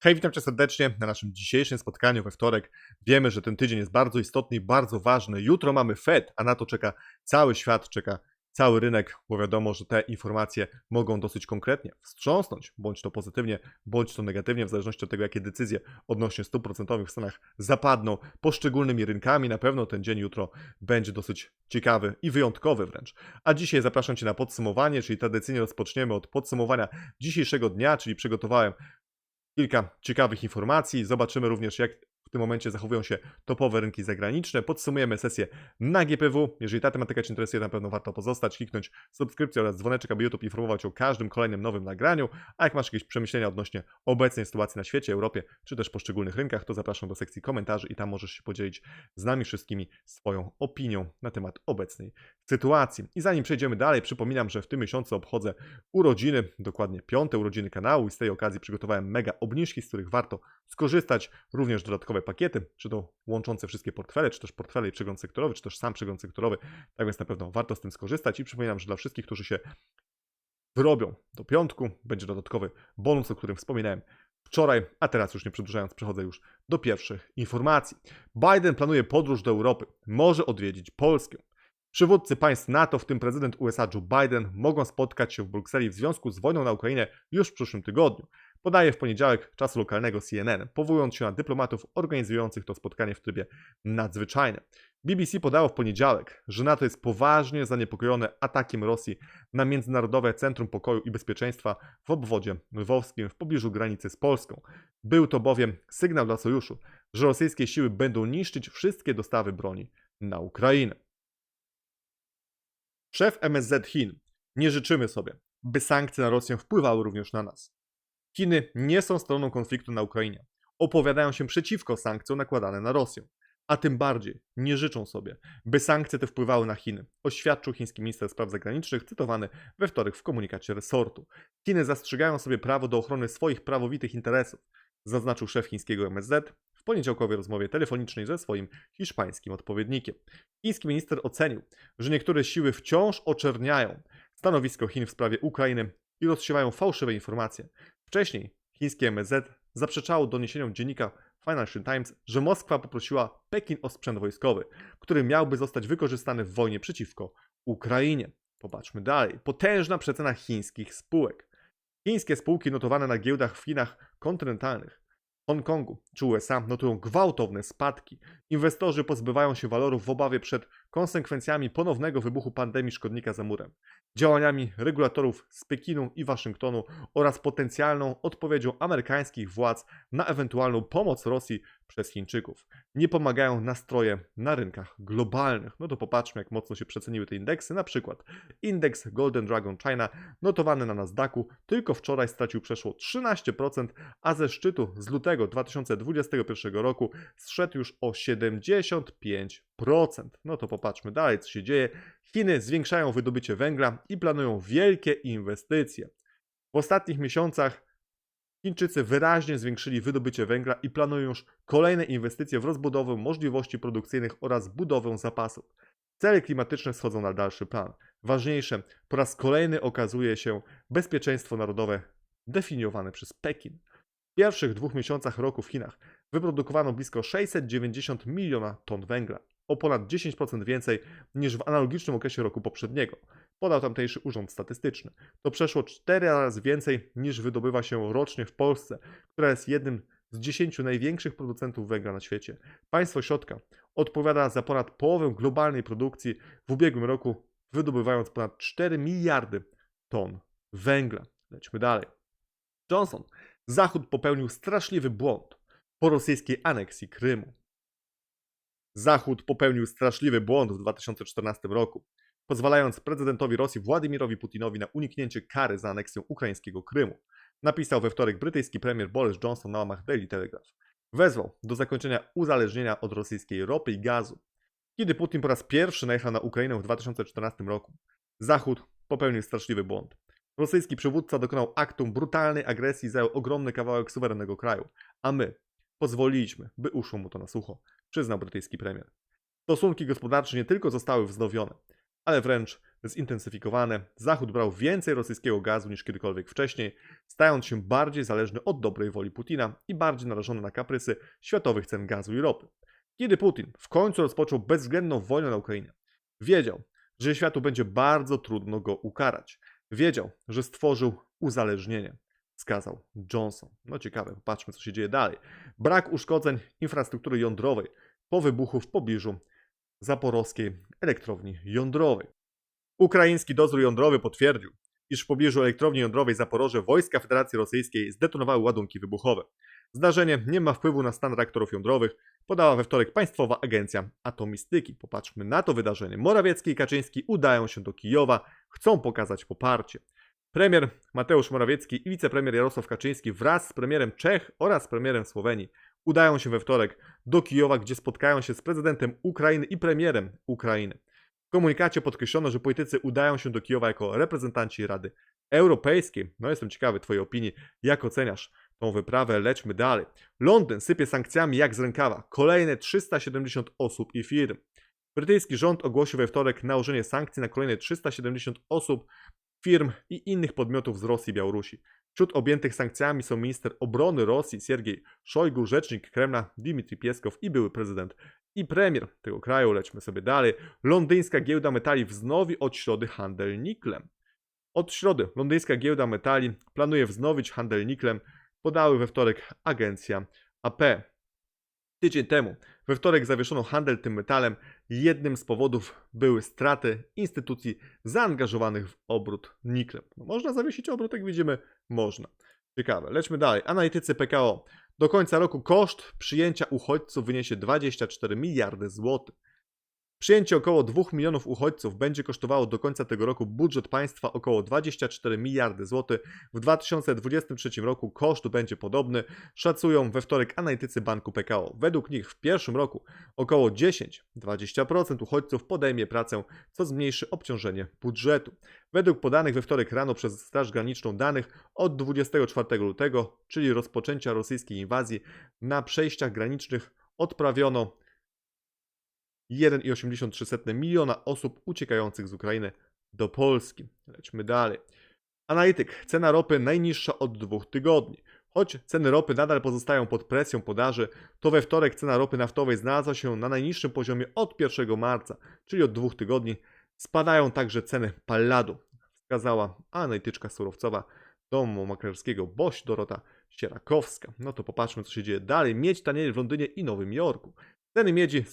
Hej, witam Cię serdecznie na naszym dzisiejszym spotkaniu we wtorek. Wiemy, że ten tydzień jest bardzo istotny i bardzo ważny. Jutro mamy Fed, a na to czeka cały świat, czeka cały rynek, bo wiadomo, że te informacje mogą dosyć konkretnie wstrząsnąć, bądź to pozytywnie, bądź to negatywnie, w zależności od tego, jakie decyzje odnośnie stóp procentowych w Stanach zapadną poszczególnymi rynkami. Na pewno ten dzień jutro będzie dosyć ciekawy i wyjątkowy wręcz. A dzisiaj zapraszam Cię na podsumowanie, czyli tradycyjnie rozpoczniemy od podsumowania dzisiejszego dnia, czyli przygotowałem kilka ciekawych informacji. Zobaczymy również, jak w tym momencie zachowują się topowe rynki zagraniczne. Podsumujemy sesję na GPW. Jeżeli ta tematyka Cię interesuje, na pewno warto pozostać, kliknąć subskrypcję oraz dzwoneczek, aby YouTube informować o każdym kolejnym nowym nagraniu. A jak masz jakieś przemyślenia odnośnie obecnej sytuacji na świecie, Europie, czy też poszczególnych rynkach, to zapraszam do sekcji komentarzy i tam możesz się podzielić z nami wszystkimi swoją opinią na temat obecnej sytuacji. I zanim przejdziemy dalej, przypominam, że w tym miesiącu obchodzę urodziny, dokładnie piąte urodziny kanału i z tej okazji przygotowałem mega obniżki, z których warto skorzystać. Również dodatkowe pakiety, czy to łączące wszystkie portfele, czy też portfele i przegląd sektorowy, czy też sam przegląd sektorowy. Tak więc na pewno warto z tym skorzystać i przypominam, że dla wszystkich, którzy się wyrobią do piątku, będzie dodatkowy bonus, o którym wspominałem wczoraj, a teraz już nie przedłużając, przechodzę już do pierwszych informacji. Biden planuje podróż do Europy, może odwiedzić Polskę. Przywódcy państw NATO, w tym prezydent USA Joe Biden, mogą spotkać się w Brukseli w związku z wojną na Ukrainie już w przyszłym tygodniu. Podaje w poniedziałek czasu lokalnego CNN, powołując się na dyplomatów organizujących to spotkanie w trybie nadzwyczajnym. BBC podało w poniedziałek, że NATO jest poważnie zaniepokojone atakiem Rosji na Międzynarodowe Centrum Pokoju i Bezpieczeństwa w obwodzie lwowskim w pobliżu granicy z Polską. Był to bowiem sygnał dla sojuszu, że rosyjskie siły będą niszczyć wszystkie dostawy broni na Ukrainę. Szef MSZ Chin. Nie życzymy sobie, by sankcje na Rosję wpływały również na nas. Chiny nie są stroną konfliktu na Ukrainie. Opowiadają się przeciwko sankcjom nakładanym na Rosję. A tym bardziej nie życzą sobie, by sankcje te wpływały na Chiny, oświadczył chiński minister spraw zagranicznych, cytowany we wtorek w komunikacie resortu. Chiny zastrzegają sobie prawo do ochrony swoich prawowitych interesów, zaznaczył szef chińskiego MSZ w poniedziałkowej rozmowie telefonicznej ze swoim hiszpańskim odpowiednikiem. Chiński minister ocenił, że niektóre siły wciąż oczerniają stanowisko Chin w sprawie Ukrainy i rozsiewają fałszywe informacje. Wcześniej chińskie MSZ zaprzeczało doniesieniom dziennika Financial Times, że Moskwa poprosiła Pekin o sprzęt wojskowy, który miałby zostać wykorzystany w wojnie przeciwko Ukrainie. Popatrzmy dalej. Potężna przecena chińskich spółek. Chińskie spółki notowane na giełdach w Chinach kontynentalnych Hongkongu czy USA notują gwałtowne spadki. Inwestorzy pozbywają się walorów w obawie przed konsekwencjami ponownego wybuchu pandemii szkodnika za murem, działaniami regulatorów z Pekinu i Waszyngtonu oraz potencjalną odpowiedzią amerykańskich władz na ewentualną pomoc Rosji przez Chińczyków. Nie pomagają nastroje na rynkach globalnych. No to popatrzmy, jak mocno się przeceniły te indeksy. Na przykład indeks Golden Dragon China, notowany na Nasdaqu, tylko wczoraj stracił przeszło 13%, a ze szczytu z lutego 2021 roku zszedł już o 75%. No to popatrzmy dalej, co się dzieje. Chiny zwiększają wydobycie węgla i planują wielkie inwestycje. W ostatnich miesiącach Chińczycy wyraźnie zwiększyli wydobycie węgla i planują już kolejne inwestycje w rozbudowę możliwości produkcyjnych oraz budowę zapasów. Cele klimatyczne schodzą na dalszy plan. Ważniejsze, po raz kolejny okazuje się bezpieczeństwo narodowe definiowane przez Pekin. W pierwszych dwóch miesiącach roku w Chinach wyprodukowano blisko 690 miliona ton węgla, o ponad 10% więcej niż w analogicznym okresie roku poprzedniego, podał tamtejszy urząd statystyczny. To przeszło 4 razy więcej niż wydobywa się rocznie w Polsce, która jest jednym z 10 największych producentów węgla na świecie. Państwo środka odpowiada za ponad połowę globalnej produkcji w ubiegłym roku, wydobywając ponad 4 miliardy ton węgla. Lećmy dalej. Johnson. Zachód popełnił straszliwy błąd po rosyjskiej aneksji Krymu. Zachód popełnił straszliwy błąd w 2014 roku, pozwalając prezydentowi Rosji Władimirowi Putinowi na uniknięcie kary za aneksję ukraińskiego Krymu, napisał we wtorek brytyjski premier Boris Johnson na łamach Daily Telegraph. Wezwał do zakończenia uzależnienia od rosyjskiej ropy i gazu. Kiedy Putin po raz pierwszy najechał na Ukrainę w 2014 roku, Zachód popełnił straszliwy błąd. Rosyjski przywódca dokonał aktu brutalnej agresji i zajął ogromny kawałek suwerennego kraju, a my pozwoliliśmy, by uszło mu to na sucho, przyznał brytyjski premier. Stosunki gospodarcze nie tylko zostały wznowione, ale wręcz zintensyfikowane. Zachód brał więcej rosyjskiego gazu niż kiedykolwiek wcześniej, stając się bardziej zależny od dobrej woli Putina i bardziej narażony na kaprysy światowych cen gazu i ropy. Kiedy Putin w końcu rozpoczął bezwzględną wojnę na Ukrainie, wiedział, że światu będzie bardzo trudno go ukarać. Wiedział, że stworzył uzależnienie, wskazał Johnson. No ciekawe, popatrzmy, co się dzieje dalej. Brak uszkodzeń infrastruktury jądrowej po wybuchu w pobliżu zaporowskiej elektrowni jądrowej. Ukraiński dozór jądrowy potwierdził, iż w pobliżu elektrowni jądrowej Zaporoże wojska Federacji Rosyjskiej zdetonowały ładunki wybuchowe. Zdarzenie nie ma wpływu na stan reaktorów jądrowych, podała we wtorek Państwowa Agencja Atomistyki. Popatrzmy na to wydarzenie. Morawiecki i Kaczyński udają się do Kijowa, chcą pokazać poparcie. Premier Mateusz Morawiecki i wicepremier Jarosław Kaczyński wraz z premierem Czech oraz premierem Słowenii udają się we wtorek do Kijowa, gdzie spotkają się z prezydentem Ukrainy i premierem Ukrainy. W komunikacie podkreślono, że politycy udają się do Kijowa jako reprezentanci Rady Europejskiej. No jestem ciekawy Twojej opinii, jak oceniasz tą wyprawę, lećmy dalej. Londyn sypie sankcjami jak z rękawa. Kolejne 370 osób i firm. Brytyjski rząd ogłosił we wtorek nałożenie sankcji na kolejne 370 osób, firm i innych podmiotów z Rosji i Białorusi. Wśród objętych sankcjami są minister obrony Rosji Siergiej Szojgu, rzecznik Kremla Dmitrij Pieskow i były prezydent i premier tego kraju. Lećmy sobie dalej. Londyńska giełda metali wznowi od środy handel niklem. Od środy londyńska giełda metali planuje wznowić handel niklem, podały we wtorek agencja AP. Tydzień temu, we wtorek zawieszono handel tym metalem. Jednym z powodów były straty instytucji zaangażowanych w obrót niklem. No, można zawiesić obrót, jak widzimy, można. Ciekawe, lećmy dalej. Analitycy PKO. Do końca roku koszt przyjęcia uchodźców wyniesie 24 miliardy złotych. Przyjęcie około 2 milionów uchodźców będzie kosztowało do końca tego roku budżet państwa około 24 miliardy złotych. W 2023 roku koszt będzie podobny, szacują we wtorek analitycy banku PKO. Według nich w pierwszym roku około 10-20% uchodźców podejmie pracę, co zmniejszy obciążenie budżetu. Według podanych we wtorek rano przez Straż Graniczną danych od 24 lutego, czyli rozpoczęcia rosyjskiej inwazji, na przejściach granicznych odprawiono 1,83 miliona osób uciekających z Ukrainy do Polski. Lećmy dalej. Analityk. Cena ropy najniższa od dwóch tygodni. Choć ceny ropy nadal pozostają pod presją podaży, to we wtorek cena ropy naftowej znalazła się na najniższym poziomie od 1 marca, czyli od dwóch tygodni. Spadają także ceny palladu, wskazała analityczka surowcowa domu maklerskiego Boś Dorota Sierakowska. No to popatrzmy, co się dzieje dalej. Miedź tanieje w Londynie i Nowym Jorku. Ceny miedzi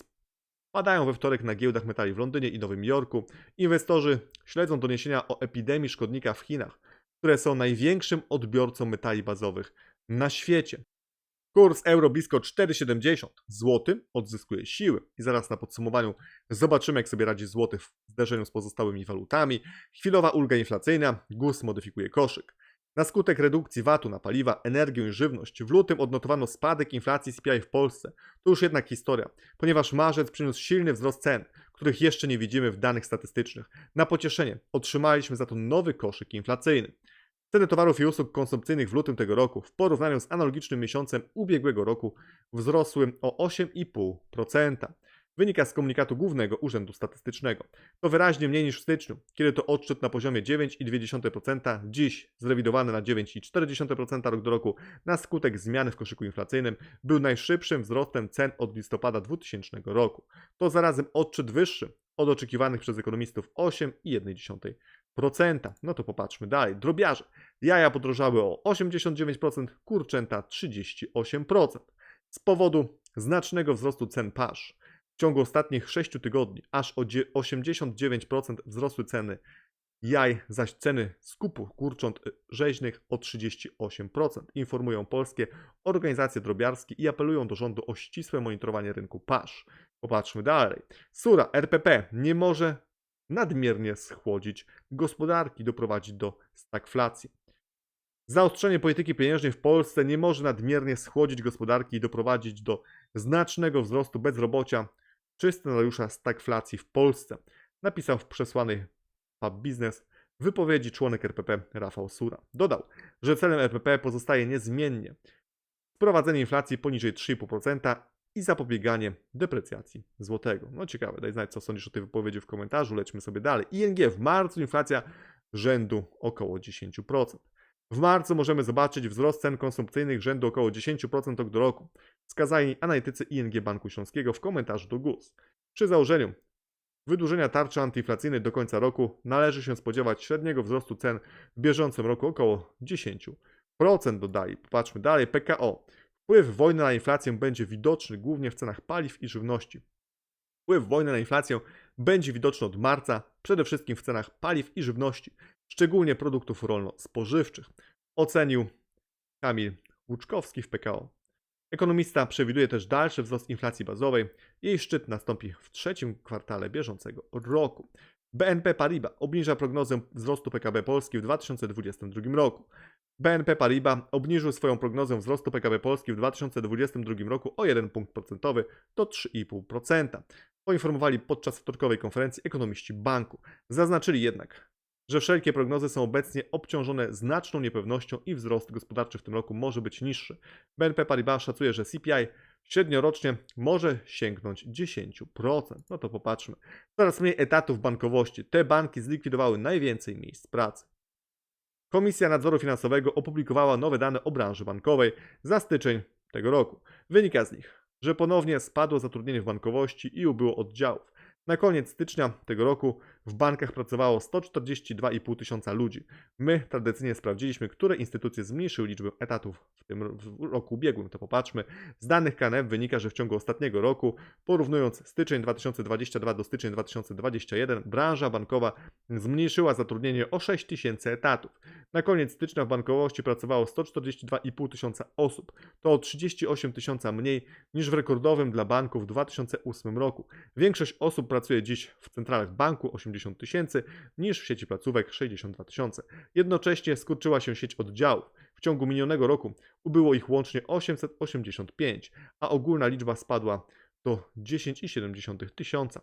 Padają we wtorek na giełdach metali w Londynie i Nowym Jorku. Inwestorzy śledzą doniesienia o epidemii szkodnika w Chinach, które są największym odbiorcą metali bazowych na świecie. Kurs euro blisko 4,70. Złoty odzyskuje siły. I zaraz na podsumowaniu zobaczymy, jak sobie radzi złoty w zderzeniu z pozostałymi walutami. Chwilowa ulga inflacyjna. GUS modyfikuje koszyk. Na skutek redukcji VAT-u na paliwa, energię i żywność w lutym odnotowano spadek inflacji CPI w Polsce. To już jednak historia, ponieważ marzec przyniósł silny wzrost cen, których jeszcze nie widzimy w danych statystycznych. Na pocieszenie otrzymaliśmy za to nowy koszyk inflacyjny. Ceny towarów i usług konsumpcyjnych w lutym tego roku w porównaniu z analogicznym miesiącem ubiegłego roku wzrosły o 8,5% wynika z komunikatu Głównego Urzędu Statystycznego. To wyraźnie mniej niż w styczniu, kiedy to odczyt na poziomie 9,2%, dziś zrewidowany na 9,4% rok do roku na skutek zmiany w koszyku inflacyjnym, był najszybszym wzrostem cen od listopada 2000 roku. To zarazem odczyt wyższy od oczekiwanych przez ekonomistów 8,1%. No to popatrzmy dalej. Drobiarze. Jaja podrożały o 89%, kurczęta 38%. Z powodu znacznego wzrostu cen pasz. W ciągu ostatnich 6 tygodni aż o 89% wzrosły ceny jaj, zaś ceny skupu kurcząt rzeźnych o 38%. Informują polskie organizacje drobiarskie i apelują do rządu o ścisłe monitorowanie rynku pasz. Popatrzmy dalej. Sura RPP nie może nadmiernie schłodzić gospodarki, doprowadzić do stagflacji. Zaostrzenie polityki pieniężnej w Polsce nie może nadmiernie schłodzić gospodarki i doprowadzić do znacznego wzrostu bezrobocia czy scenariusza stagflacji w Polsce, napisał w przesłanej Pub Business wypowiedzi członek RPP Rafał Sura. Dodał, że celem RPP pozostaje niezmiennie wprowadzenie inflacji poniżej 3,5% i zapobieganie deprecjacji złotego. No ciekawe, daj znać, co sądzisz o tej wypowiedzi w komentarzu. Lećmy sobie dalej. ING w marcu inflacja rzędu około 10%. W marcu możemy zobaczyć wzrost cen konsumpcyjnych rzędu około 10% rok do roku, wskazali analitycy ING Banku Śląskiego w komentarzu do GUS. Przy założeniu wydłużenia tarczy antyinflacyjnej do końca roku należy się spodziewać średniego wzrostu cen w bieżącym roku około 10%, dodali. Popatrzmy dalej, PKO. Wpływ wojny na inflację będzie widoczny głównie w cenach paliw i żywności. Wpływ wojny na inflację będzie widoczny od marca, przede wszystkim w cenach paliw i żywności, szczególnie produktów rolno-spożywczych, ocenił Kamil Łuczkowski w PKO. Ekonomista przewiduje też dalszy wzrost inflacji bazowej. Jej szczyt nastąpi w trzecim kwartale bieżącego roku. BNP Paribas obniża prognozę wzrostu PKB Polski w 2022 roku. BNP Paribas obniżył swoją prognozę wzrostu PKB Polski w 2022 roku o 1 punkt procentowy do 3,5%. Poinformowali podczas wtorkowej konferencji ekonomiści banku. Zaznaczyli jednak, że wszelkie prognozy są obecnie obciążone znaczną niepewnością i wzrost gospodarczy w tym roku może być niższy. BNP Paribas szacuje, że CPI średniorocznie może sięgnąć 10%. No to popatrzmy. Coraz mniej etatów bankowości. Te banki zlikwidowały najwięcej miejsc pracy. Komisja Nadzoru Finansowego opublikowała nowe dane o branży bankowej za styczeń tego roku. Wynika z nich, że ponownie spadło zatrudnienie w bankowości i ubyło oddziałów. Na koniec stycznia tego roku w bankach pracowało 142,5 tysiąca ludzi. My tradycyjnie sprawdziliśmy, które instytucje zmniejszyły liczbę etatów w tym roku ubiegłym. To popatrzmy. Z danych KNF wynika, że w ciągu ostatniego roku, porównując styczeń 2022 do styczeń 2021, branża bankowa zmniejszyła zatrudnienie o 6 tysięcy etatów. Na koniec stycznia w bankowości pracowało 142,5 tysiąca osób. To o 38 tysiąca mniej niż w rekordowym dla banków w 2008 roku. Większość osób pracuje dziś w centralach banku 80 tysięcy, niż w sieci placówek 62 tysiące. Jednocześnie skurczyła się sieć oddziałów. W ciągu minionego roku ubyło ich łącznie 885, a ogólna liczba spadła do 10,7 tysiąca.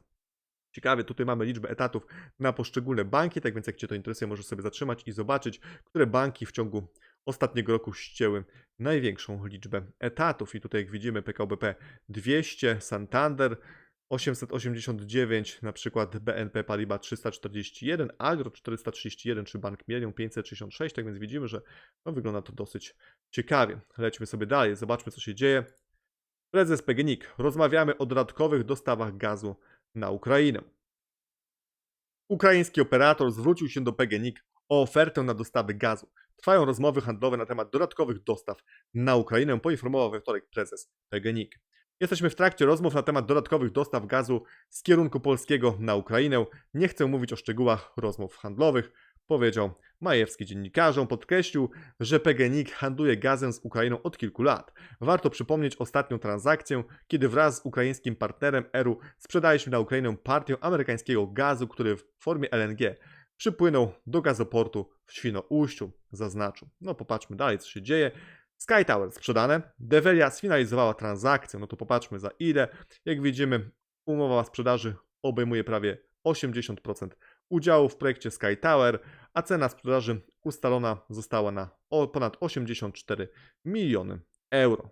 Ciekawie, tutaj mamy liczbę etatów na poszczególne banki, tak więc jak Cię to interesuje, możesz sobie zatrzymać i zobaczyć, które banki w ciągu ostatniego roku ścięły największą liczbę etatów. I tutaj jak widzimy PKBP 200, Santander 889, na przykład BNP Paribas 341, Agro 431 czy Bank Millennium 566, tak więc widzimy, że no, wygląda to dosyć ciekawie. Lećmy sobie dalej, zobaczmy co się dzieje. Prezes PGNiG. Rozmawiamy o dodatkowych dostawach gazu na Ukrainę. Ukraiński operator zwrócił się do PGNiG o ofertę na dostawy gazu. Trwają rozmowy handlowe na temat dodatkowych dostaw na Ukrainę, poinformował we wtorek prezes PGNiG. Jesteśmy w trakcie rozmów na temat dodatkowych dostaw gazu z kierunku polskiego na Ukrainę. Nie chcę mówić o szczegółach rozmów handlowych, powiedział Majewski dziennikarzom. Podkreślił, że PGNiG handluje gazem z Ukrainą od kilku lat. Warto przypomnieć ostatnią transakcję, kiedy wraz z ukraińskim partnerem ERU sprzedaliśmy na Ukrainę partię amerykańskiego gazu, który w formie LNG przypłynął do gazoportu w Świnoujściu, zaznaczył. No popatrzmy dalej, co się dzieje. Sky Tower sprzedane. Develia sfinalizowała transakcję. No to popatrzmy za ile. Jak widzimy, umowa sprzedaży obejmuje prawie 80% udziału w projekcie Sky Tower, a cena sprzedaży ustalona została na ponad 84 miliony euro.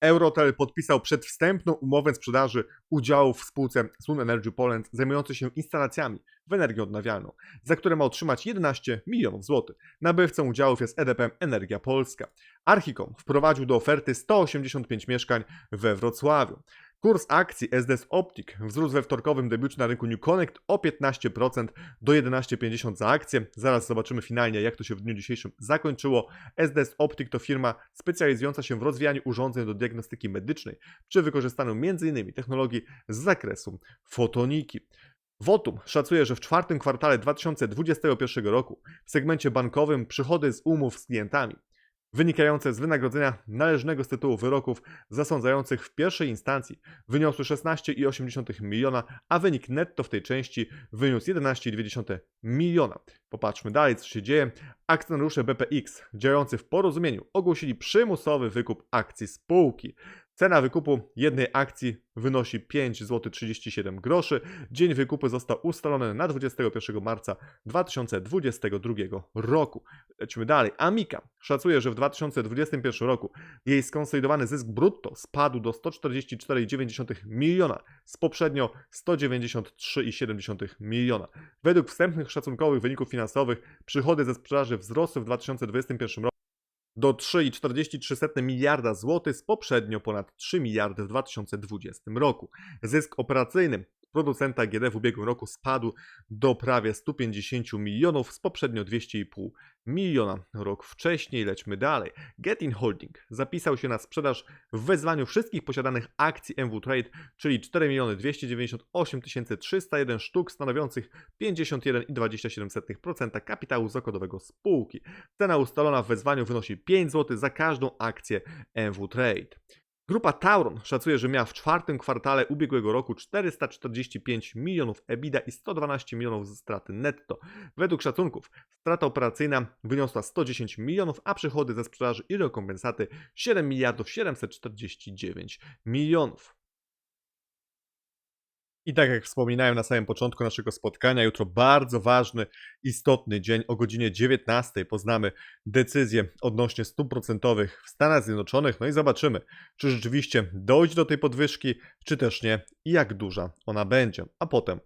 Eurotel podpisał przedwstępną umowę sprzedaży udziałów w spółce Sun Energy Poland zajmującej się instalacjami w energię odnawialną, za które ma otrzymać 11 milionów złotych. Nabywcą udziałów jest EDP Energia Polska. Archicom wprowadził do oferty 185 mieszkań we Wrocławiu. Kurs akcji SDS Optic wzrósł we wtorkowym debiucie na rynku New Connect o 15% do 11,50 za akcję. Zaraz zobaczymy finalnie, jak to się w dniu dzisiejszym zakończyło. SDS Optic to firma specjalizująca się w rozwijaniu urządzeń do diagnostyki medycznej przy wykorzystaniu m.in. technologii z zakresu fotoniki. Votum szacuje, że w czwartym kwartale 2021 roku w segmencie bankowym przychody z umów z klientami wynikające z wynagrodzenia należnego z tytułu wyroków zasądzających w pierwszej instancji wyniosły 16,8 miliona, a wynik netto w tej części wyniósł 11,2 miliona. Popatrzmy dalej, co się dzieje. Akcjonariusze BPX, działający w porozumieniu, ogłosili przymusowy wykup akcji spółki. Cena wykupu jednej akcji wynosi 5 zł 37 groszy. Dzień wykupu został ustalony na 21 marca 2022 roku. Lecimy dalej. Amika szacuje, że w 2021 roku jej skonsolidowany zysk brutto spadł do 144,9 miliona z poprzednio 193,7 miliona. Według wstępnych szacunkowych wyników finansowych przychody ze sprzedaży wzrosły w 2021 roku do 3,43 miliarda złotych z poprzednio ponad 3 miliardy w 2020 roku. Zysk operacyjny producenta GD w ubiegłym roku spadł do prawie 150 milionów z poprzednio 200,5 miliona rok wcześniej. Lećmy dalej. Getin Holding zapisał się na sprzedaż w wezwaniu wszystkich posiadanych akcji MW Trade, czyli 4 miliony 298 301 sztuk stanowiących 51,27% kapitału zakładowego spółki. Cena ustalona w wezwaniu wynosi 5 zł za każdą akcję MW Trade. Grupa Tauron szacuje, że miała w czwartym kwartale ubiegłego roku 445 milionów EBITDA i 112 milionów straty netto. Według szacunków strata operacyjna wyniosła 110 milionów, a przychody ze sprzedaży i rekompensaty 7 miliardów 749 milionów. I tak jak wspominałem na samym początku naszego spotkania, jutro bardzo ważny, istotny dzień o godzinie 19 poznamy decyzję odnośnie stóp procentowych w Stanach Zjednoczonych. No i zobaczymy, czy rzeczywiście dojdzie do tej podwyżki, czy też nie i jak duża ona będzie. A potem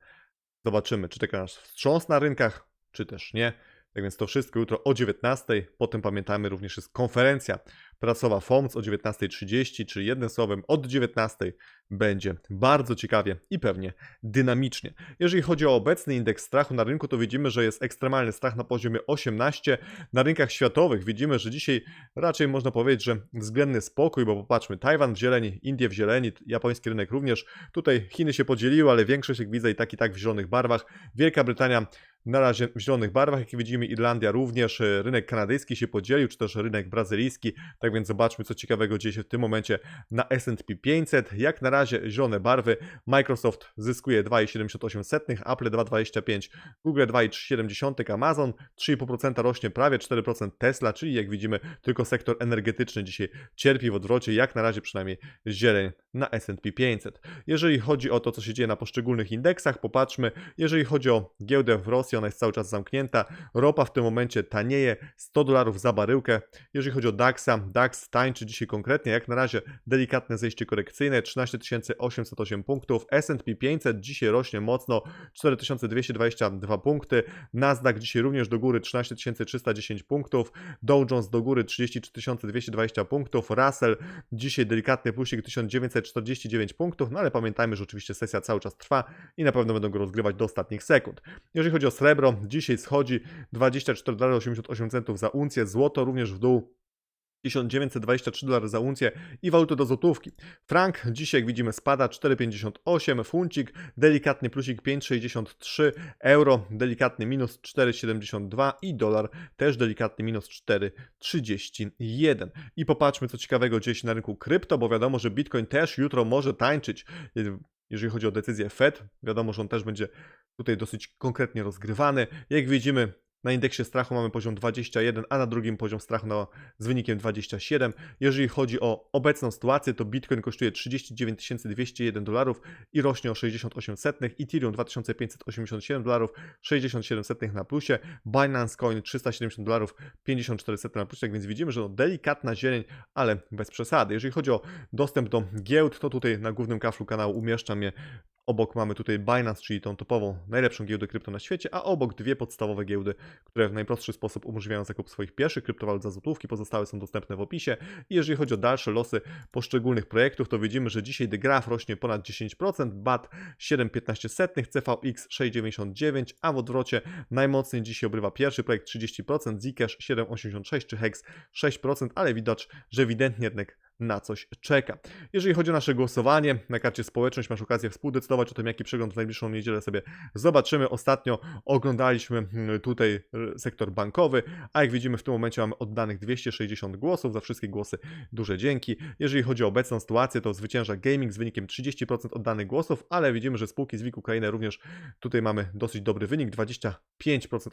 zobaczymy, czy czeka nas wstrząs na rynkach, czy też nie. Tak więc to wszystko jutro o 19. Potem pamiętamy również jest konferencja prasowa FOMC o 19.30, czyli jednym słowem od 19 będzie bardzo ciekawie i pewnie dynamicznie. Jeżeli chodzi o obecny indeks strachu na rynku, to widzimy, że jest ekstremalny strach na poziomie 18. Na rynkach światowych widzimy, że dzisiaj raczej można powiedzieć, że względny spokój, bo popatrzmy, Tajwan w zieleni, Indie w zieleni, japoński rynek również. Tutaj Chiny się podzieliły, ale większość jak widzę i tak i tak w zielonych barwach. Wielka Brytania na razie w zielonych barwach, jak widzimy Irlandia również, rynek kanadyjski się podzielił, czy też rynek brazylijski, tak więc zobaczmy co ciekawego dzieje się w tym momencie na S&P 500. Jak na razie zielone barwy, Microsoft zyskuje 2,78, Apple 2,25, Google 2,3, Amazon 3,5% rośnie prawie 4% Tesla, czyli jak widzimy tylko sektor energetyczny dzisiaj cierpi w odwrocie, jak na razie przynajmniej zieleń na S&P 500. Jeżeli chodzi o to, co się dzieje na poszczególnych indeksach, popatrzmy, jeżeli chodzi o giełdę w Rosji, ona jest cały czas zamknięta, ropa w tym momencie tanieje, 100 dolarów za baryłkę. Jeżeli chodzi o DAXa, DAX tańczy dzisiaj konkretnie, jak na razie delikatne zejście korekcyjne, 13 808 punktów, S&P 500 dzisiaj rośnie mocno, 4222 punkty, Nasdaq dzisiaj również do góry 13 310 punktów, Dow Jones do góry 33 220 punktów, Russell dzisiaj delikatny plusik 1949 punktów, no ale pamiętajmy, że oczywiście sesja cały czas trwa i na pewno będą go rozgrywać do ostatnich sekund. Jeżeli chodzi o srebro, dzisiaj schodzi 24,88 centów za uncję, złoto również w dół 1923 dolary za uncję i waluty do złotówki. Frank dzisiaj, jak widzimy, spada 4,58, funcik, delikatny plusik 5,63, euro, delikatny minus 4,72 i dolar też delikatny minus 4,31. I popatrzmy, co ciekawego dzieje się na rynku krypto, bo wiadomo, że Bitcoin też jutro może tańczyć. Jeżeli chodzi o decyzję Fed, wiadomo, że on też będzie tutaj dosyć konkretnie rozgrywany. Jak widzimy, na indeksie strachu mamy poziom 21, a na drugim poziom strachu z wynikiem 27. Jeżeli chodzi o obecną sytuację, to Bitcoin kosztuje 39 201 dolarów i rośnie o 68 setnych, Ethereum 2587 dolarów, 67 setnych na plusie, Binance Coin 370 dolarów, 54 setnych na plusie, tak więc widzimy, że no delikatna zieleń, ale bez przesady. Jeżeli chodzi o dostęp do giełd, to tutaj na głównym kaflu kanału umieszczam je Obok mamy tutaj Binance, czyli tą topową, najlepszą giełdę krypto na świecie, a obok dwie podstawowe giełdy, które w najprostszy sposób umożliwiają zakup swoich pierwszych kryptowalut za złotówki, pozostałe są dostępne w opisie. I jeżeli chodzi o dalsze losy poszczególnych projektów, to widzimy, że dzisiaj The Graph rośnie ponad 10%, BAT 7,15, CVX 6,99, a w odwrocie najmocniej dzisiaj obrywa pierwszy projekt 30%, Zcash 7,86 czy Hex 6%, ale widać, że ewidentnie rynek na coś czeka. Jeżeli chodzi o nasze głosowanie, na karcie społeczność masz okazję współdecydować o tym, jaki przegląd w najbliższą niedzielę sobie zobaczymy. Ostatnio oglądaliśmy hmm, tutaj sektor bankowy, a jak widzimy w tym momencie mamy oddanych 260 głosów, za wszystkie głosy duże dzięki. Jeżeli chodzi o obecną sytuację, to zwycięża gaming z wynikiem 30% oddanych głosów, ale widzimy, że spółki z WIG Ukrainy również tutaj mamy dosyć dobry wynik, 25%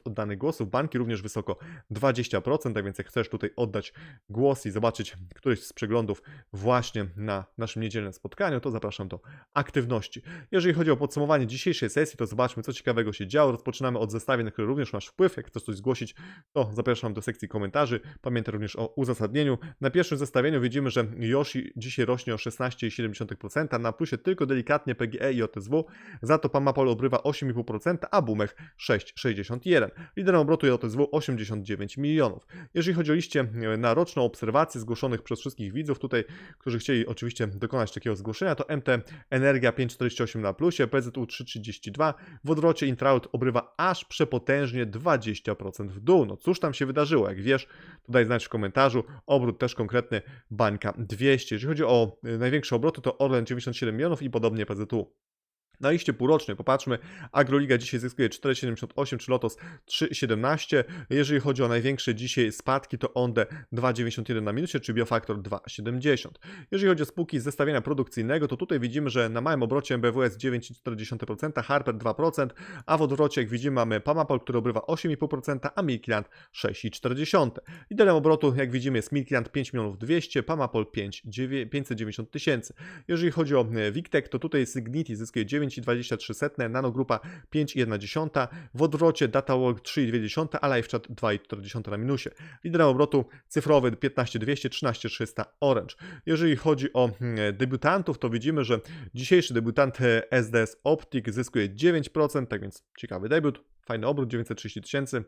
oddanych głosów, banki również wysoko 20%, tak więc jak chcesz tutaj oddać głos i zobaczyć któryś z przeglądów właśnie na naszym niedzielnym spotkaniu, to zapraszam do aktywności. Jeżeli chodzi o podsumowanie dzisiejszej sesji, to zobaczmy, co ciekawego się działo. Rozpoczynamy od zestawień, na które również masz wpływ. Jak chcesz coś zgłosić, to zapraszam do sekcji komentarzy. Pamiętaj również o uzasadnieniu. Na pierwszym zestawieniu widzimy, że Yoshi dzisiaj rośnie o 16,7%, na plusie tylko delikatnie PGE i OTSW, za to Pamapol obrywa 8,5%, a Bumech 6,61%. Liderem obrotu JSW 89 milionów. Jeżeli chodzi o liście na roczną obserwację zgłoszonych przez wszystkich widzów tutaj, którzy chcieli oczywiście dokonać takiego zgłoszenia, to MT Energia 5,48 na plusie, PZU 3,32, w odwrocie Intraut obrywa aż przepotężnie 20% w dół. No cóż tam się wydarzyło, jak wiesz, to daj znać w komentarzu. Obrót też konkretny, bańka 200. Jeżeli chodzi o e, największe obroty, to Orlen 97 milionów i podobnie PZU. Na liście półrocznej popatrzmy, Agroliga dzisiaj zyskuje 4,78 czy Lotos 3,17. Jeżeli chodzi o największe dzisiaj spadki, to Onde 2,91 na minusie, czy Biofaktor 2,70. Jeżeli chodzi o spółki zestawienia produkcyjnego, to tutaj widzimy, że na małym obrocie MBWS 9,4%, Harper 2%, a w odwrocie, jak widzimy, mamy Pamapol, który obrywa 8,5%, a Milkland 6,4%. Liderem obrotu, jak widzimy, jest Milkland 5 milionów 200, Pamapol 5, 590 tysięcy. Jeżeli chodzi o Wiktek, to tutaj Signity zyskuje 9 5,23, Nanogrupa 5,1, w odwrocie DataWalk 3,2, a LiveChat 2,4 na minusie. Liderem obrotu cyfrowy 15200, 13300 Orange. Jeżeli chodzi o hmm, debiutantów, to widzimy, że dzisiejszy debiutant SDS Optic zyskuje 9%, tak więc ciekawy debiut, fajny obrót 930 tysięcy.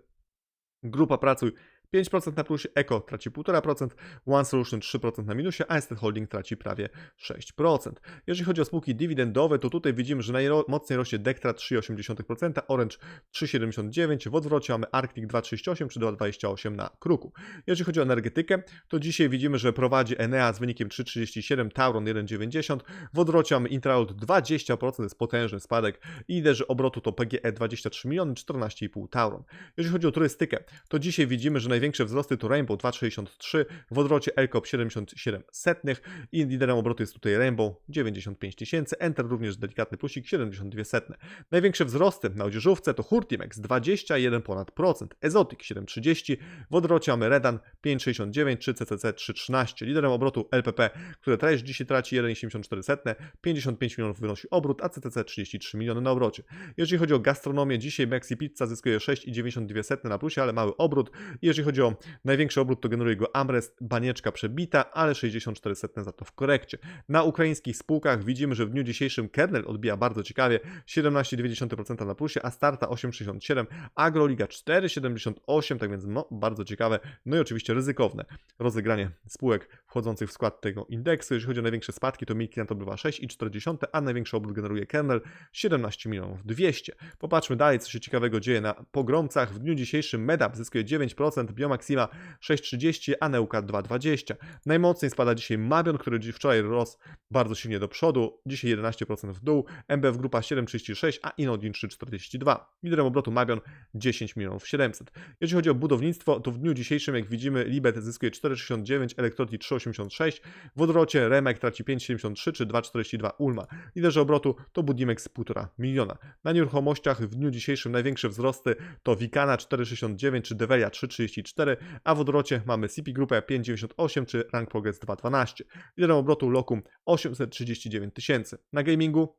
Grupa Pracuj 5% na plusie, Eco traci 1,5%, One Solution 3% na minusie, a Estate Holding traci prawie 6%. Jeżeli chodzi o spółki dywidendowe, to tutaj widzimy, że najmocniej rośnie Dektra 3,8%, Orange 3,79%, w odwrocie mamy Arctic 2,38 czy 2,28 na kruku. Jeżeli chodzi o energetykę, to dzisiaj widzimy, że prowadzi Enea z wynikiem 3,37, Tauron 1,90, w odwrocie mamy Intraut 20%, to jest potężny spadek i liderzy obrotu to PGE 23 miliony, 14,5 Tauron. Jeżeli chodzi o turystykę, to dzisiaj widzimy, że największe wzrosty to Rainbow 2,63, w odwrocie Elkop 77 setnych i liderem obrotu jest tutaj Rainbow 95 tysięcy, Enter również delikatny plusik 72 setne. Największe wzrosty na odzieżówce to Hurtimex 21 ponad procent, Ezotic 7,30, w odwrocie mamy Redan 5,69 czy CCC 3,13. Liderem obrotu LPP, które też dzisiaj traci 1,74 setne, 55 milionów wynosi obrót, a CCC 33 miliony na obrocie. Jeżeli chodzi o gastronomię, dzisiaj Mexi Pizza zyskuje 6,92 setne na plusie, ale mały obrót. Jeżeli chodzi o największy obrót, to generuje go Amrest, banieczka przebita, ale 64 setne za to w korekcie. Na ukraińskich spółkach widzimy, że w dniu dzisiejszym kernel odbija bardzo ciekawie 17,2% na plusie, a Starta 8,67, Agroliga 4,78, tak więc no, bardzo ciekawe, no i oczywiście ryzykowne rozegranie spółek wchodzących w skład tego indeksu. Jeżeli chodzi o największe spadki, to Milkland odbywa 6,4, a największy obrót generuje kernel 17 milionów 200. Popatrzmy dalej, co się ciekawego dzieje na pogromcach. W dniu dzisiejszym Medap zyskuje 9%, Biomaxima 6,30, a Neuka 2,20. Najmocniej spada dzisiaj Mabion, który wczoraj rósł bardzo silnie do przodu, dzisiaj 11% w dół, MBF Grupa 7,36, a Inodin 3,42. Liderem obrotu Mabion 10 milionów 700. Jeżeli chodzi o budownictwo, to w dniu dzisiejszym, jak widzimy, Libet zyskuje 4,69, Elektroti 3,86, w odwrocie Remek traci 5,73 czy 2,42 Ulma. Liderzy obrotu to Budimex 1,5 miliona. Na nieruchomościach w dniu dzisiejszym największe wzrosty to Wikana 4,69 czy Develia 3,34, a w odwrocie mamy CP Grupę 5,98 czy Rank Progress 2,12. Liderem obrotu Locum 839 tysięcy. Na gamingu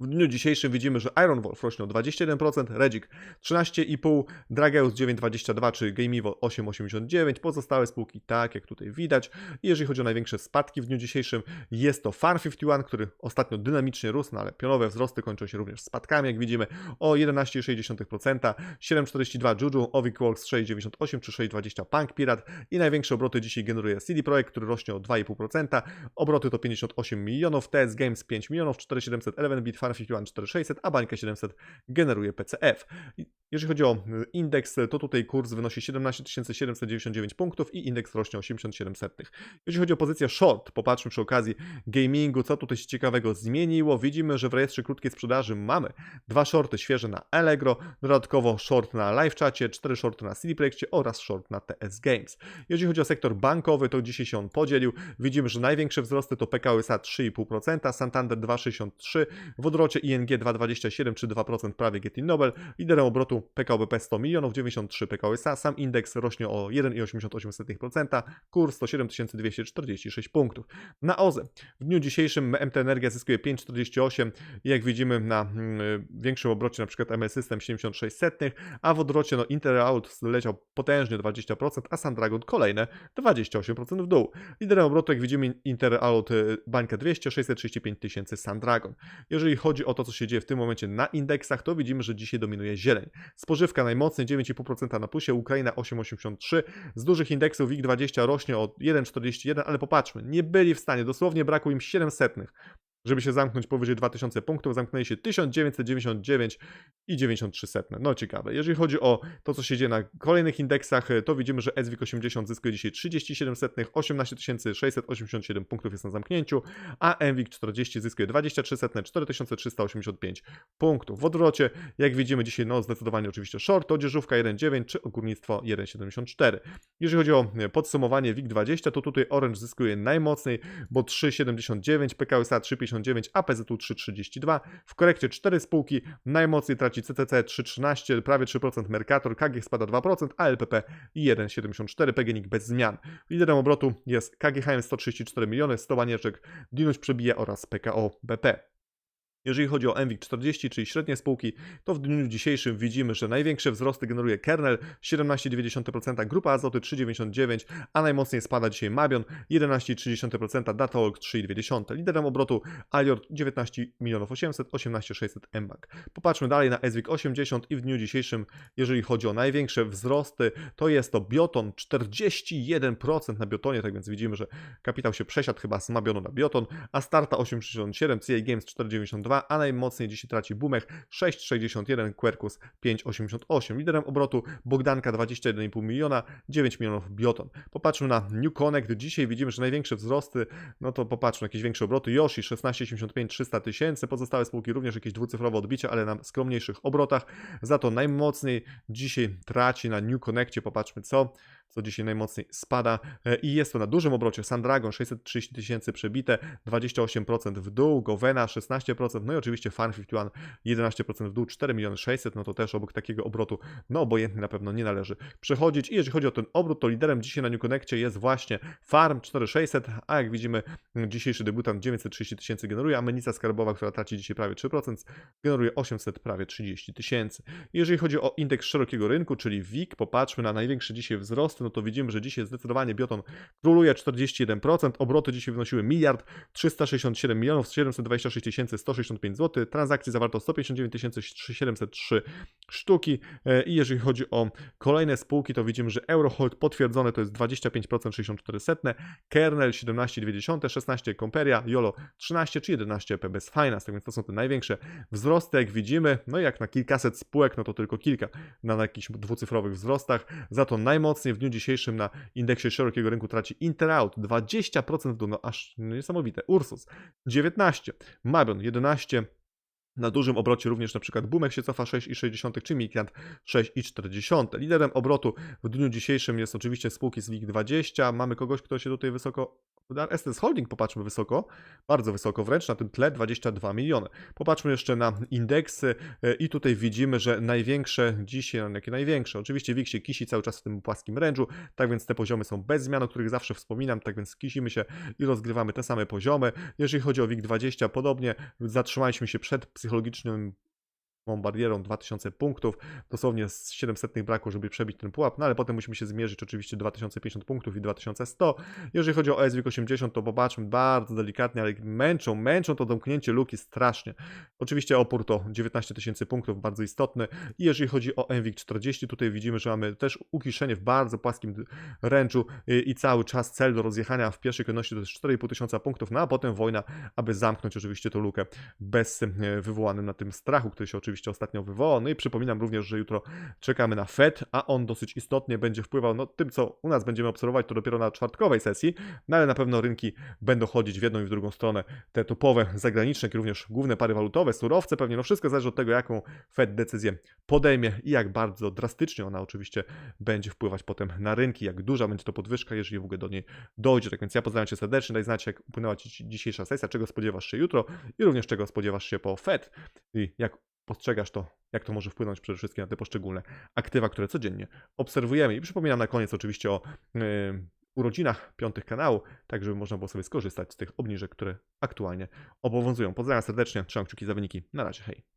w dniu dzisiejszym widzimy, że Iron Wolf rośnie o 21%, Regic 13,5%, Drageus 9,22% czy Gameevo 8,89%, pozostałe spółki tak jak tutaj widać. Jeżeli chodzi o największe spadki w dniu dzisiejszym, jest to Farm51, który ostatnio dynamicznie rósł, no ale pionowe wzrosty kończą się również spadkami, jak widzimy, o 11,6%, 7,42% Juju, Ovic Works 6,98% czy 6,20% Punk Pirate i największe obroty dzisiaj generuje CD Projekt, który rośnie o 2,5%, obroty to 58 milionów, TS Games 5 milionów, 4700 Eleven Bit Farfetch 4600, a bańka 700 generuje PCF. Jeżeli chodzi o y, indeks, to tutaj kurs wynosi 17 799 punktów i indeks rośnie 87 setnych. Jeżeli chodzi o pozycję short, popatrzmy przy okazji gamingu, co tutaj się ciekawego zmieniło. Widzimy, że w rejestrze krótkiej sprzedaży mamy dwa shorty świeże na Allegro, dodatkowo short na LiveChacie, cztery shorty na CD Projekcie oraz short na TS Games. Jeżeli chodzi o sektor bankowy, to dzisiaj się on podzielił. Widzimy, że największe wzrosty to PKO SA 3,5%, Santander 2,63%, w odwrocie ING 2,27 czy 2% prawie Getty Nobel. Liderem obrotu PKO BP 100 milionów, 93 PKO SA. Sam indeks rośnie o 1,88%, kurs 107 246 punktów. Na OZE w dniu dzisiejszym MT Energia zyskuje 5,48 i jak widzimy na mm, większym obrocie na przykład MS System 76 setnych, a w odwrocie no Interout leciał potężnie 20%, a Sandragon kolejne 28% w dół. Liderem obrotu jak widzimy Interout y, bańka 200, 635 tysięcy Sandragon. Jeżeli chodzi o to, co się dzieje w tym momencie na indeksach, to widzimy, że dzisiaj dominuje zieleń. Spożywka najmocniej 9,5% na plusie, Ukraina 8,83%. Z dużych indeksów WIG20 rośnie o 1,41, ale popatrzmy, nie byli w stanie, dosłownie brakło im 700 żeby się zamknąć powyżej 2000 punktów, zamknęli się 1999 i 93 setne. No ciekawe. Jeżeli chodzi o to, co się dzieje na kolejnych indeksach, to widzimy, że SWIG 80 zyskuje dzisiaj 37 setnych, 18 687 punktów jest na zamknięciu, a MWIG 40 zyskuje 23 setne, 4385 punktów. W odwrocie, jak widzimy dzisiaj, no zdecydowanie oczywiście short, odzieżówka 1,9 czy górnictwo 1,74. Jeżeli chodzi o podsumowanie WIG 20, to tutaj Orange zyskuje najmocniej, bo 3,79, PKSA 3,50 3,59, APZU 3,32. W korekcie 4 spółki, najmocniej traci CCC 3,13, prawie 3%, Mercator, KG spada 2%, a LPP 1,74, PGNiG bez zmian. Liderem obrotu jest KGHM 134 miliony, 100 banieczek, Dinuś przebija oraz PKO BP. Jeżeli chodzi o MWIG 40, czyli średnie spółki, to w dniu dzisiejszym widzimy, że największe wzrosty generuje Kernel 17,9%, Grupa Azoty 3,99%, a najmocniej spada dzisiaj Mabion 11,3%, Dataolg 3,2%. Liderem obrotu Alior 19 milionów 800, 18 600 mBank. Popatrzmy dalej na SWIG 80 i w dniu dzisiejszym, jeżeli chodzi o największe wzrosty, to jest to Bioton 41% na Biotonie, tak więc widzimy, że kapitał się przesiadł chyba z Mabionu na Bioton, a Starta 8,67, CI Games 4,92, a najmocniej dzisiaj traci Bumech 6,61, Quercus 5,88. Liderem obrotu Bogdanka 21,5 miliona, 9 milionów Bioton. Popatrzmy na New Connect. Dzisiaj widzimy, że największe wzrosty, no to popatrzmy, jakieś większe obroty. Yoshi 16,85, 300 tysięcy. Pozostałe spółki również jakieś dwucyfrowe odbicia, ale na skromniejszych obrotach. Za to najmocniej dzisiaj traci na New Connectie. Popatrzmy co co dzisiaj najmocniej spada. E, i jest to na dużym obrocie. Sandragon 630 tysięcy przebite, 28% w dół, Govena 16%, no i oczywiście Farm 51 11% w dół, 4 miliony 600, no to też obok takiego obrotu, no obojętnie na pewno nie należy przechodzić. I jeżeli chodzi o ten obrót, to liderem dzisiaj na New Connectie jest właśnie Farm 4600, a jak widzimy dzisiejszy debutant 930 tysięcy generuje, a Menica Skarbowa, która traci dzisiaj prawie 3%, generuje 800 prawie 30 tysięcy. Jeżeli chodzi o indeks szerokiego rynku, czyli WIG, popatrzmy na największy dzisiaj wzrost, no to widzimy, że dzisiaj zdecydowanie Bioton króluje 41%, obroty dzisiaj wynosiły miliard 367 milionów 726 tysięcy 165 zł, transakcji zawarto 159 703 sztuki. E, i jeżeli chodzi o kolejne spółki, to widzimy, że Eurohold potwierdzone to jest 25% 64 setne, Kernel 17,2, 16 Comperia, Yolo 13 czy 11 PBS Finance, tak więc to są te największe wzrosty, jak widzimy, no i jak na kilkaset spółek, no to tylko kilka na jakichś dwucyfrowych wzrostach, za to najmocniej w dniu dzisiejszym na indeksie szerokiego rynku traci Interaut 20% w dół, no aż niesamowite. Ursus 19, Mabion 11, na dużym obrocie również na przykład Bumek się cofa 6,6 czy Mikiant 6,4. Liderem obrotu w dniu dzisiejszym jest oczywiście spółki z WIG20. Mamy kogoś, kto się tutaj wysoko Estes Holding popatrzmy wysoko, bardzo wysoko wręcz, na tym tle 22 miliony. Popatrzmy jeszcze na indeksy e, i tutaj widzimy, że największe dzisiaj, no jakie największe, oczywiście WIG się kisi cały czas w tym płaskim rężu, tak więc te poziomy są bez zmian, o których zawsze wspominam, tak więc kisimy się i rozgrywamy te same poziomy. Jeżeli chodzi o WIG20, podobnie zatrzymaliśmy się przed psychologicznym barierą 2000 punktów, dosłownie z 700 brakło, żeby przebić ten pułap, no ale potem musimy się zmierzyć oczywiście 2050 punktów i 2100. Jeżeli chodzi o SWIG 80, to popatrzmy bardzo delikatnie, ale męczą, męczą to domknięcie luki strasznie. Oczywiście opór to 19 tysięcy punktów, bardzo istotny. I jeżeli chodzi o MWIG 40, tutaj widzimy, że mamy też ukiszenie w bardzo płaskim ręczu i cały czas cel do rozjechania w pierwszej kolejności to jest 4,5 tysiąca punktów, no a potem wojna, aby zamknąć oczywiście tą lukę bez e, wywołanym na tym strachu, który się oczywiście oczywiście ostatnio wywołał. No i przypominam również, że jutro czekamy na Fed, a on dosyć istotnie będzie wpływał, no tym co u nas będziemy obserwować, to dopiero na czwartkowej sesji, no ale na pewno rynki będą chodzić w jedną i w drugą stronę. Te topowe, zagraniczne, jak również główne pary walutowe, surowce pewnie, no wszystko zależy od tego, jaką Fed decyzję podejmie i jak bardzo drastycznie ona oczywiście będzie wpływać potem na rynki, jak duża będzie to podwyżka, jeżeli w ogóle do niej dojdzie. Tak więc ja pozdrawiam Cię serdecznie, daj znać, jak upłynęła Ci dzisiejsza sesja, czego spodziewasz się jutro i również czego spodziewasz się po Fed i jak postrzegasz to, jak to może wpłynąć przede wszystkim na te poszczególne aktywa, które codziennie obserwujemy. I przypominam na koniec oczywiście o yy, urodzinach piątych kanału, tak żeby można było sobie skorzystać z tych obniżek, które aktualnie obowiązują. Pozdrawiam serdecznie, trzymam kciuki za wyniki. Na razie, hej.